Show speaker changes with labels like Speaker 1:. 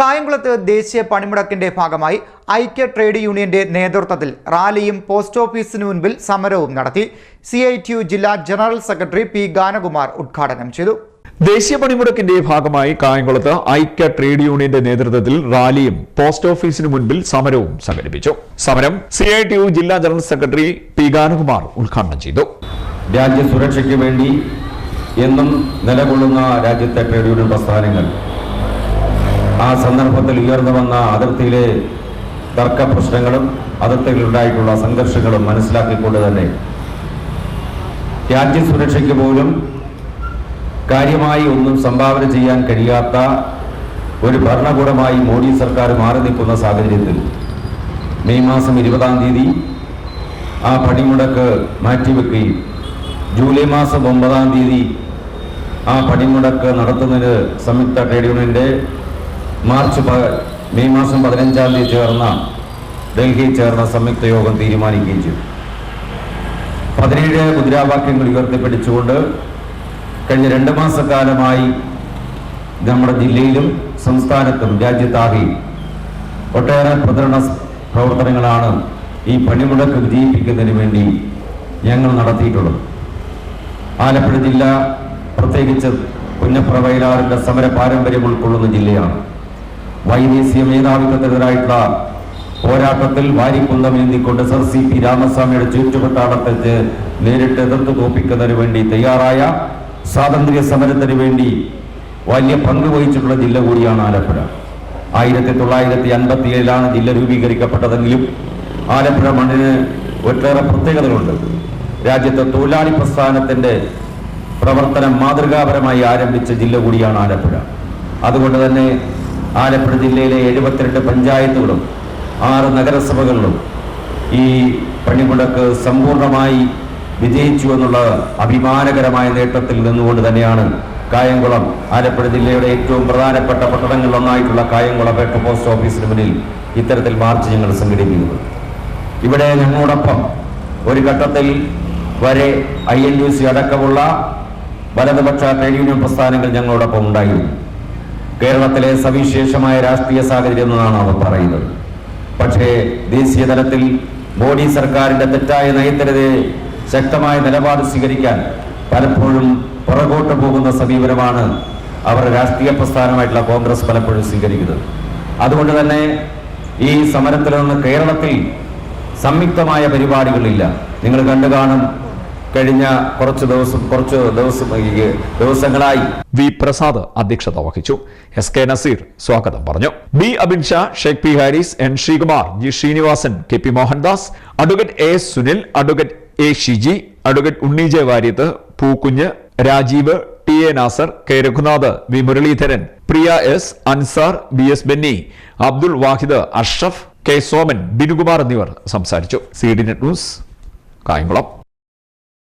Speaker 1: കായംകുളത്ത് ദേശീയ പണിമുടക്കിന്റെ ഭാഗമായി ഐക്യ ട്രേഡ് യൂണിയന്റെ നേതൃത്വത്തിൽ റാലിയും പോസ്റ്റ് ഓഫീസിന് മുൻപിൽ സമരവും നടത്തി. സി ഐ ടി യു ജില്ലാ ജനറൽ സെക്രട്ടറി പി ഗാനകുമാർ ഉദ്ഘാടനം ചെയ്തു.
Speaker 2: ദേശീയ പണിമുടക്കിന്റെ ഭാഗമായി കായംകുളത്ത് ഐക്യ ട്രേഡ് യൂണിയന്റെ നേതൃത്വത്തിൽ റാലിയും പോസ്റ്റ് ഓഫീസിന് മുൻപിൽ സമരവും സംഘടിപ്പിച്ചു. സമരം സി ഐ ടി യു ജില്ലാ ജനറൽ സെക്രട്ടറി പി ഗാനകുമാർ ഉദ്ഘാടനം ചെയ്തു.
Speaker 3: രാജ്യസുരക്ഷയ്ക്ക് വേണ്ടി എന്നും നിലകൊള്ളുന്ന രാജ്യത്തെ ട്രേഡ് യൂണിയൻ പ്രസ്ഥാനങ്ങൾ ആ സന്ദർഭത്തിൽ ഉയർന്നു വന്ന അതിർത്തിയിലെ തർക്ക പ്രശ്നങ്ങളും അതിർത്തിയിലുണ്ടായിട്ടുള്ള സംഘർഷങ്ങളും മനസ്സിലാക്കിക്കൊണ്ട് തന്നെ രാജ്യസുരക്ഷയ്ക്ക് പോലും കാര്യമായി ഒന്നും സംഭാവന ചെയ്യാൻ കഴിയാത്ത ഒരു ഭരണകൂടമായി മോഡി സർക്കാർ മാറി നിൽക്കുന്ന സാഹചര്യത്തിൽ മെയ് മാസം ഇരുപതാം തീയതി ആ പണിമുടക്ക് മാറ്റിവെക്കുകയും ജൂലൈ മാസം ഒമ്പതാം തീയതി ആ പണിമുടക്ക് നടത്തുന്നതിന് സംയുക്ത ട്രേഡ് യൂണിയന്റെ മാർച്ച് മെയ് മാസം പതിനഞ്ചാം തീയതി ചേർന്ന ഡൽഹിയിൽ ചേർന്ന സംയുക്ത യോഗം തീരുമാനിക്കുകയും ചെയ്തു. പതിനേഴ് മുദ്രാവാക്യങ്ങൾ ഉയർത്തിപ്പിടിച്ചുകൊണ്ട് കഴിഞ്ഞ രണ്ട് മാസക്കാലമായി നമ്മുടെ ജില്ലയിലും സംസ്ഥാനത്തും രാജ്യത്താകെയും ഒട്ടേറെ പ്രചരണ പ്രവർത്തനങ്ങളാണ് ഈ പണിമുടക്ക് വിജയിപ്പിക്കുന്നതിന് വേണ്ടി ഞങ്ങൾ നടത്തിയിട്ടുള്ളത്. ആലപ്പുഴ ജില്ല പ്രത്യേകിച്ച് പുന്നപ്ര വയലാറിന്റെ സമര പാരമ്പര്യം ഉൾക്കൊള്ളുന്ന ജില്ലയാണ്. വൈദേശിക മേധാവിത്വത്തിനെതിരായിട്ടുള്ള പോരാട്ടത്തിൽ വാരിക്കുന്തം എന്തിക്കൊണ്ട് സർ സി പി രാമസ്വാമിയുടെ ചുറ്റുപട്ടാളത്തെ നേരിട്ട് എതിർത്ത് തോപ്പിക്കുന്നതിന് വേണ്ടി തയ്യാറായ സ്വാതന്ത്ര്യ സമരത്തിന് വേണ്ടി വലിയ പങ്ക് വഹിച്ചിട്ടുള്ള ജില്ല കൂടിയാണ് ആലപ്പുഴ. ആയിരത്തി തൊള്ളായിരത്തി അൻപത്തി ഏഴിലാണ് ജില്ല രൂപീകരിക്കപ്പെട്ടതെങ്കിലും ആലപ്പുഴ മണ്ണിന് ഒട്ടേറെ പ്രത്യേകതകളുണ്ട്. രാജ്യത്തെ തൊഴിലാളി പ്രസ്ഥാനത്തിന്റെ പ്രവർത്തനം മാതൃകാപരമായി ആരംഭിച്ച ജില്ല കൂടിയാണ് ആലപ്പുഴ. അതുകൊണ്ട് തന്നെ ആലപ്പുഴ ജില്ലയിലെ എഴുപത്തിരണ്ട് പഞ്ചായത്തുകളും ആറ് നഗരസഭകളിലും ഈ പണിമുടക്ക് സമ്പൂർണമായി വിജയിച്ചു എന്നുള്ള അഭിമാനകരമായ നേട്ടത്തിൽ നിന്നുകൊണ്ട് തന്നെയാണ് കായംകുളം ആലപ്പുഴ ജില്ലയുടെ ഏറ്റവും പ്രധാനപ്പെട്ട പട്ടണങ്ങളിലൊന്നായിട്ടുള്ള കായംകുളം ഹെഡ് പോസ്റ്റ് ഓഫീസിന് മുന്നിൽ ഇത്തരത്തിൽ മാർച്ച് ഞങ്ങൾ സംഘടിപ്പിക്കുന്നത് ഇവിടെ ഞങ്ങളോടൊപ്പം ഒരു ഘട്ടത്തിൽ വരെ ഐ എൻ യു സി അടക്കമുള്ള വലതുപക്ഷ ട്രേഡ് യൂണിയൻ പ്രസ്ഥാനങ്ങൾ ഞങ്ങളോടൊപ്പം ഉണ്ടായിരുന്നു. കേരളത്തിലെ സവിശേഷമായ രാഷ്ട്രീയ സാഹചര്യം എന്നാണ് അവർ പറയുന്നത്. പക്ഷേ ദേശീയ തലത്തിൽ മോഡി സർക്കാരിന്റെ തെറ്റായ നയത്തിനെതിരെ ശക്തമായ നിലപാട് സ്വീകരിക്കാൻ പലപ്പോഴും പുറകോട്ട് പോകുന്ന സമീപനമാണ് അവർ രാഷ്ട്രീയ പ്രസ്ഥാനമായിട്ടുള്ള കോൺഗ്രസ് പലപ്പോഴും സ്വീകരിക്കുന്നത്. അതുകൊണ്ട് തന്നെ ഈ സമരത്തിൽ നിന്ന് കേരളത്തിൽ സംയുക്തമായ പരിപാടികളില്ല. നിങ്ങൾ കണ്ടു കാണും കഴിഞ്ഞ കുറച്ച് ദിവസം കുറച്ച് ദിവസം ദിവസങ്ങളായി.
Speaker 2: വി പ്രസാദ് അധ്യക്ഷത വഹിച്ചു. എസ് കെ നസീർ സ്വാഗതം പറഞ്ഞു. B Abin Shah Sheikh P Haris N Sreekumar G Sreenivasan K P Mohandas advocate A Sunil advocate A Shiji advocate Unni J Variyath Pookunju Rajeev T A Nasar K Raghunath V Muraleedharan Priya S Ansar B S Benny Abdul Wahid Ashraf K Soman Binukumar എന്നിവർ സംസാരിച്ചു. C D net news Kayamkulam.